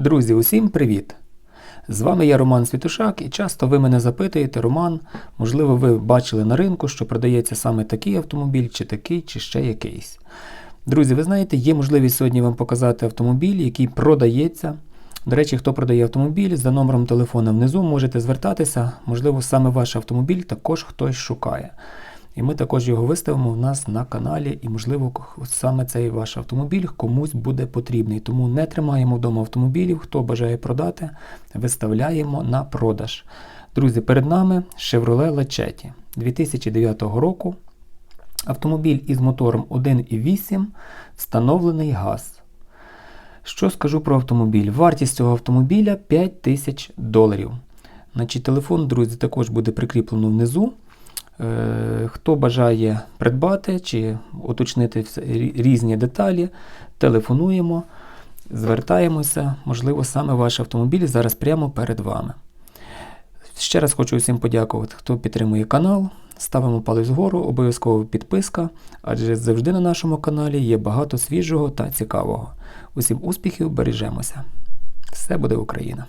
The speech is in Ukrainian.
Друзі, усім привіт! З вами я Роман Світушак, і часто ви мене запитуєте, Роман, можливо, ви бачили на ринку, що продається саме такий автомобіль, чи такий, чи ще якийсь. Друзі, ви знаєте, є можливість сьогодні вам показати автомобіль, який продається. До речі, хто продає автомобіль, за номером телефону внизу можете звертатися. Можливо, саме ваш автомобіль також хтось шукає. І ми також його виставимо в нас на каналі, і, можливо, саме цей ваш автомобіль комусь буде потрібний. Тому не тримаємо вдома автомобілів. Хто бажає продати, виставляємо на продаж. Друзі, перед нами Chevrolet Lachetti 2009 року. Автомобіль із мотором 1,8, встановлений газ. Що скажу про автомобіль? Вартість цього автомобіля 5 тисяч доларів. Значить, телефон, друзі, також буде прикріплено внизу. Е, Хто бажає придбати чи уточнити різні деталі, телефонуємо, звертаємося. Можливо, саме ваш автомобіль зараз прямо перед вами. Ще раз хочу всім подякувати, хто підтримує канал. Ставимо палець вгору, обов'язково підписка, адже завжди на нашому каналі є багато свіжого та цікавого. Усім успіхів, бережемося. Все буде Україна!